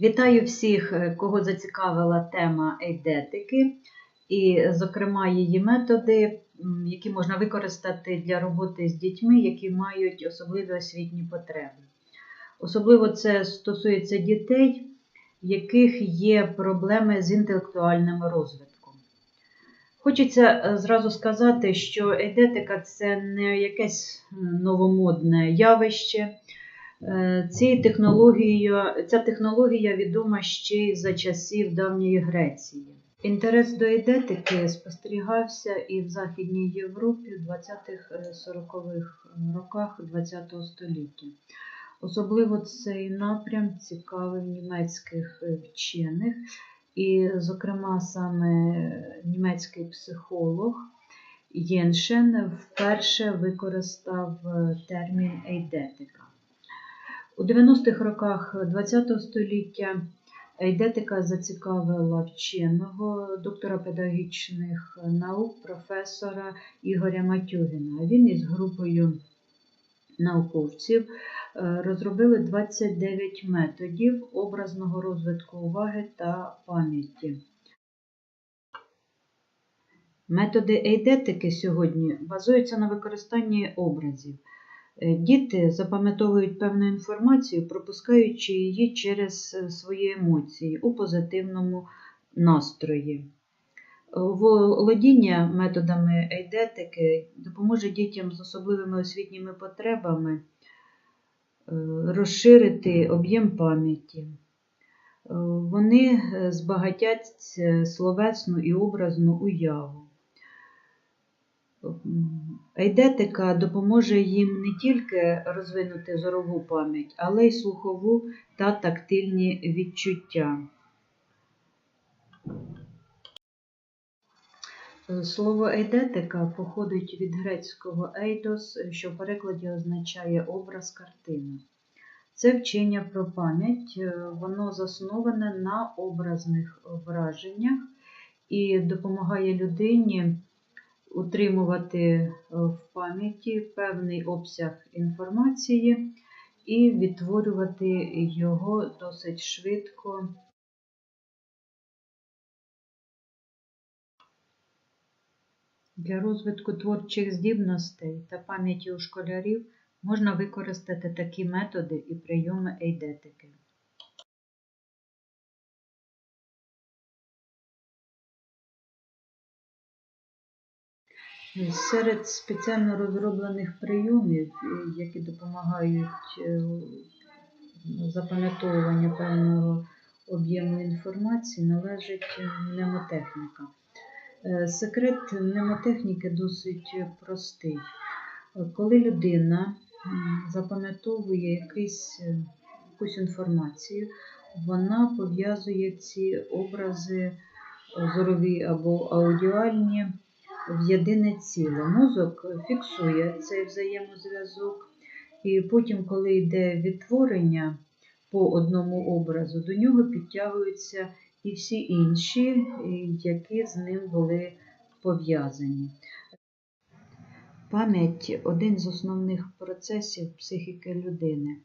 Вітаю всіх, е, кого зацікавила тема ейдетики, і, зокрема, її методи, які можна використати для роботи з дітьми, які мають особливі освітні потреби. Особливо це стосується дітей, яких є проблеми з інтелектуальним розвитком. Хочеться е, зразу сказати, що ейдетика це не якесь новомодне явище. Е, Цією технологією, ця технологія відома ще й за часів давньої Греції. Інтерес до ейдетики спостерігався і в Західній Європі в 20-40-х роках ХХ століття. Особливо цей напрям цікавив німецьких вчених, і, зокрема, саме німецький психолог Єншен вперше використав е, термін ейдетика. У 90-х роках ХХ століття ейдетика зацікавила вченого, доктора педагогічних наук, професора Ігоря Матюгіна. Він із групою науковців е, розробили 29 методів образного розвитку уваги та пам'яті. Методи ейдетики сьогодні базуються на використанні образів. Е, Діти запам'ятовують певну інформацію, пропускаючи її через е, свої емоції у позитивному настрої. Е, Володіння методами ейдетики допоможе дітям з особливими освітніми потребами розширити об'єм пам'яті. Вони збагатять словесну і образну уяву. Ейдетика допоможе їм не тільки розвинути зорову пам'ять, але й слухову та тактильні відчуття. Слово ейдетика походить від грецького ейдос, що в перекладі означає образ картина. Це вчення про пам'ять, е, воно засноване на образних враженнях і допомагає людині утримувати е, в пам'яті певний обсяг інформації і відтворювати його досить швидко. Для розвитку творчих здібностей та пам'яті у школярів можна використати такі методи і прийоми ейдетики. Серед спеціально розроблених прийомів, е, які допомагають е, запам'ятовуванню певного об'єму інформації, належить мнемотехніка. Е, Секрет мнемотехніки досить простий. Коли людина запам'ятовує е, якусь інформацію, вона пов'язує ці образи е, зорові або аудіальні в єдине ціле. Мозок фіксує цей взаємозв'язок, і потім, коли йде відтворення по одному образу, до нього підтягуються і всі інші, які з ним були пов'язані. Пам'ять один з основних процесів психіки людини.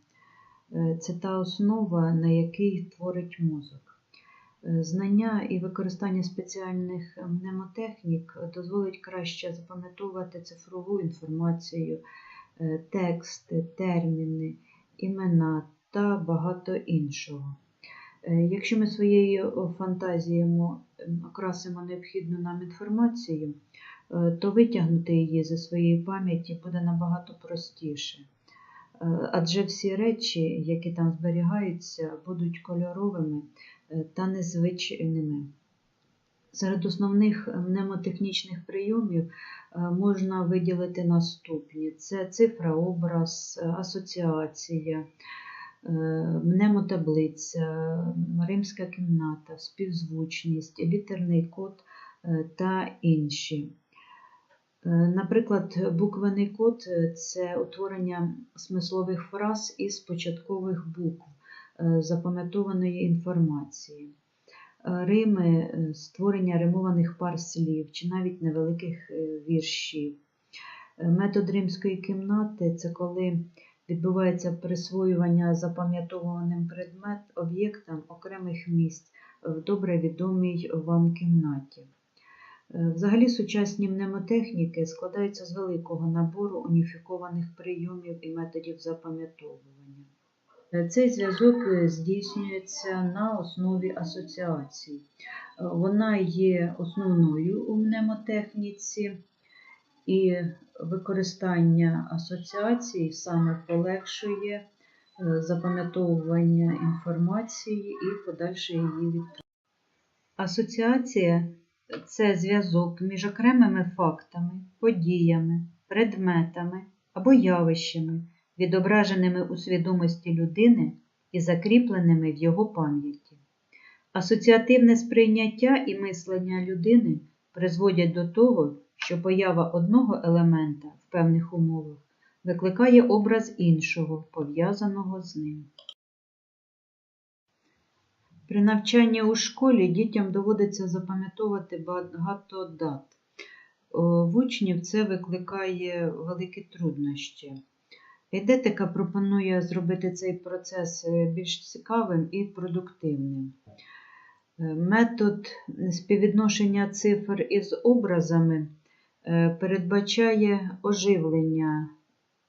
Е, Це та основа, на якій творить мозок. Е, Знання і використання спеціальних мнемотехнік дозволить краще запам'ятовувати цифрову інформацію, е, тексти, терміни, імена та багато іншого. Е, Якщо ми своєю фантазією окрасимо необхідну нам інформацію, е, то витягнути її зі своєї пам'яті буде набагато простіше. Е, Адже всі речі, які там зберігаються, будуть кольоровими е, та незвичними. Серед основних мнемотехнічних прийомів е, можна виділити наступні: це цифра, образ, е, асоціація, е, мнемотаблиця, римська кімната, співзвучність, літерний код та інші. Наприклад, буквений код це утворення смислових фраз із початкових букв запам'ятованої інформації. Е, Рими е, створення римованих пар слів чи навіть невеликих е, віршів. Е, Метод римської кімнати це коли відбувається присвоювання запам'ятовуваним предмет об'єктам окремих місць в добре відомій вам кімнаті. Е, Взагалі сучасні мнемотехніки складаються з великого набору уніфікованих прийомів і методів запам'ятовування. Е, Цей зв'язок е, здійснюється на основі асоціацій. Е, Вона є основною у мнемотехніці, і використання асоціацій саме полегшує запам'ятовування інформації і подальше її відтворення. Асоціація це зв'язок між окремими фактами, подіями, предметами або явищами, відображеними у свідомості людини і закріпленими в його пам'яті. Асоціативне сприйняття і мислення людини призводять до того, що поява одного елемента в певних умовах викликає образ іншого, пов'язаного з ним. При навчанні у школі дітям доводиться запам'ятовувати багато дат. О, В учнів це викликає великі труднощі. Ейдетика пропонує зробити цей процес е, більш цікавим і продуктивним. Е, Метод співвідношення цифр із образами е, передбачає оживлення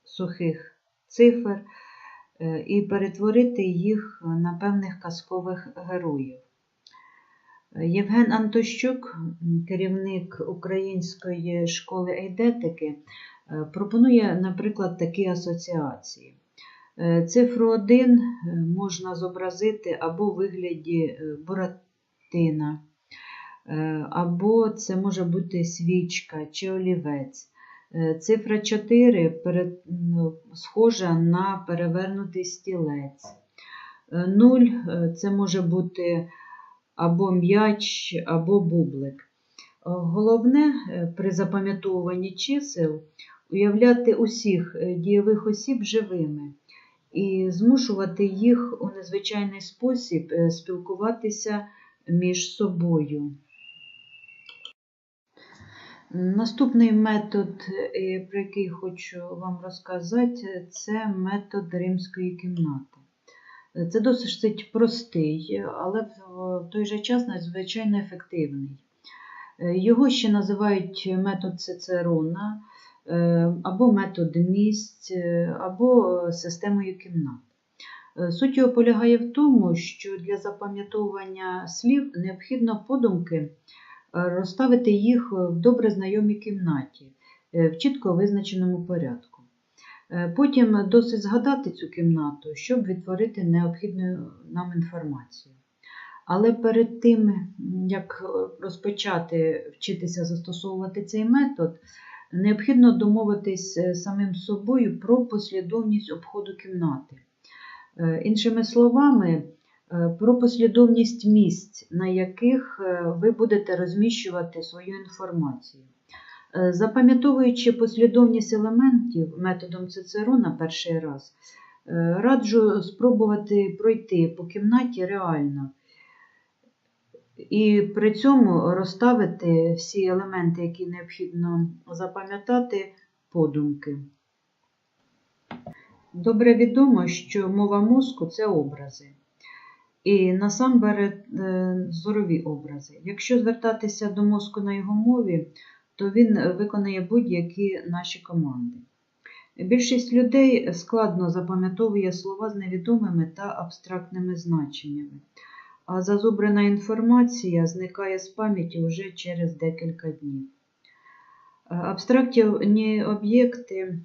сухих цифр і перетворити їх на певних казкових героїв. Євген Антощук, керівник Української школи ейдетики, пропонує, наприклад, такі асоціації. Е, Цифру 1 можна зобразити або у вигляді е, буратина, е, або це може бути свічка чи олівець. Е, Цифра 4 ну, схожа на перевернутий стілець. 0 це може бути або м'яч, або бублик. Е, Головне е, при запам'ятовуванні чисел уявляти усіх е, дієвих осіб живими і змушувати їх у незвичайний спосіб е, спілкуватися між собою. Наступний метод, е, про який хочу вам розказати, це метод римської кімнати. Це досить простий, але в той же час надзвичайно ефективний. Його ще називають метод Цицерона, або метод місць, е, або системою кімнат. Е, Суть його полягає в тому, що для запам'ятовування слів необхідно подумки е, розставити їх в добре знайомій кімнаті е, в чітко визначеному порядку. Е, Потім досить згадати цю кімнату, щоб відтворити необхідну нам інформацію. Але перед тим, як розпочати вчитися застосовувати цей метод, необхідно домовитись е, самим собою про послідовність обходу кімнати. Е, Іншими словами, е, про послідовність місць, на яких ви будете розміщувати свою інформацію. Запам'ятовуючи послідовність елементів методом Цицерона перший раз, раджу спробувати пройти по кімнаті реально і при цьому розставити всі елементи, які необхідно запам'ятати, подумки. Добре відомо, що мова мозку це образи. І насамперед е, зорові образи. Якщо звертатися до мозку на його мові, то він виконає будь-які наші команди. Більшість людей складно запам'ятовує слова з невідомими та абстрактними значеннями, а зазубрена інформація зникає з пам'яті вже через декілька днів. Е, Абстрактні об'єкти,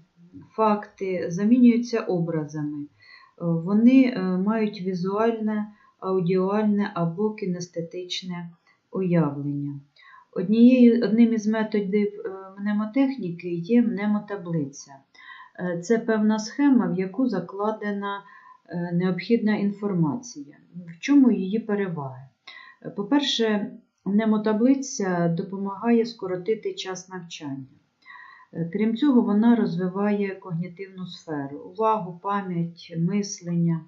факти замінюються образами. Е, Вони е, мають візуальне, аудіальне або кінестетичне уявлення. Однією, одним із методів мнемотехніки є мнемотаблиця. Це певна схема, в яку закладена необхідна інформація. В чому її переваги? Е, По-перше, мнемотаблиця допомагає скоротити час навчання. Е, Крім цього, вона розвиває когнітивну сферу, увагу, пам'ять, мислення.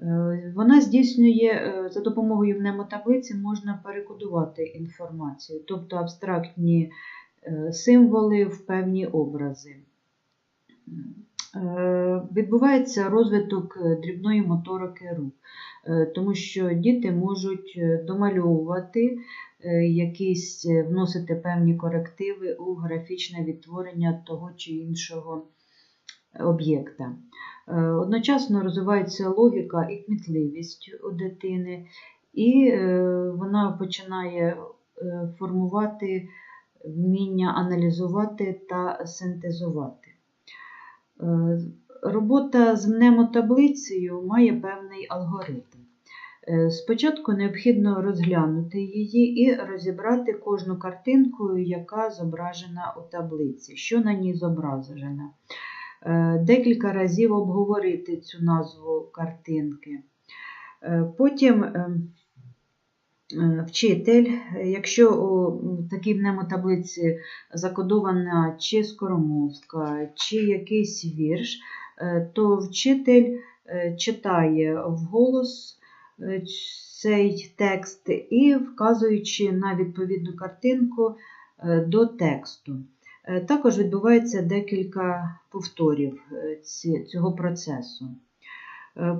Е, Вона здійснює е, за допомогою мнемотаблиці можна перекодувати інформацію, тобто абстрактні е, символи в певні образи. Е, Відбувається розвиток е, дрібної моторики рук, е, тому що діти можуть домальовувати якісь, вносити певні корективи у графічне відтворення того чи іншого об'єкта. Одночасно розвивається логіка і кмітливість у дитини, і вона починає формувати вміння аналізувати та синтезувати. Е, Робота з мнемотаблицею має певний алгоритм. Е, Спочатку необхідно розглянути її і розібрати кожну картинку, яка зображена у таблиці, що на ній зображено. Е, Декілька разів обговорити цю назву картинки. Потім е, е, вчитель, е, якщо у такій мнемотаблиці закодована чи скоромовка, чи якийсь вірш, е, то вчитель е, читає вголос цей текст і вказуючи на відповідну картинку до тексту. Також відбувається декілька повторів цього процесу.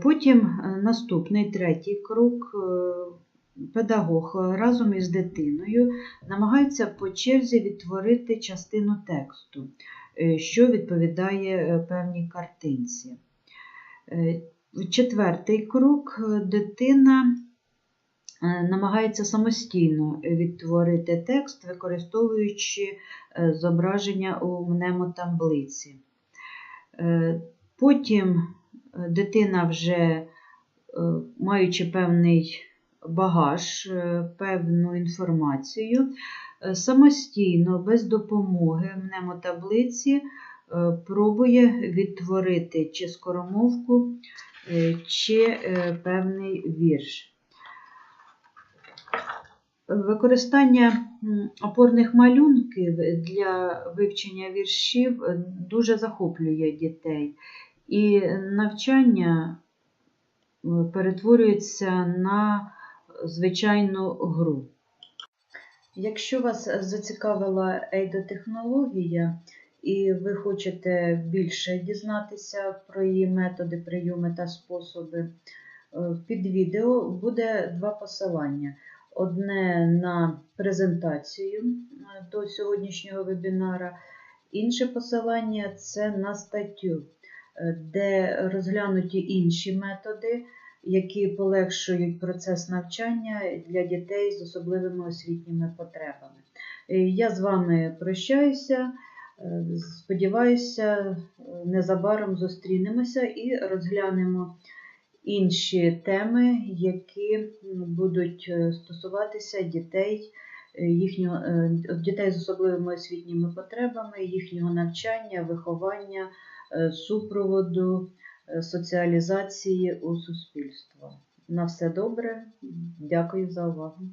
Потім наступний третій крок. Е, Педагог разом із дитиною намагається по черзі відтворити частину тексту, е, що відповідає е, певній картинці. Е, Четвертий крок е, дитина е, намагається самостійно відтворити текст, використовуючи е, зображення у мнемотаблиці. Е, Потім е, дитина вже, е, маючи певний багаж, е, певну інформацію, е, самостійно, без допомоги мнемотаблиці, е, пробує відтворити чи скоромовку, чи певний вірш. Використання опорних малюнків для вивчення віршів дуже захоплює дітей, і навчання перетворюється на звичайну гру. Якщо вас зацікавила ейдотехнологія і ви хочете більше дізнатися про її методи, прийоми та способи, е, під відео буде два посилання. Одне на презентацію е, до сьогоднішнього вебінара, інше посилання це на статтю, е, де розглянуті інші методи, які полегшують процес навчання для дітей з особливими освітніми потребами. Е, Я з вами прощаюся. Е, Сподіваюся, е, незабаром зустрінемося і розглянемо інші теми, які будуть стосуватися дітей, їхнього, дітей з особливими освітніми потребами, їхнього навчання, виховання, супроводу, соціалізації у суспільство. На все добре. Дякую за увагу.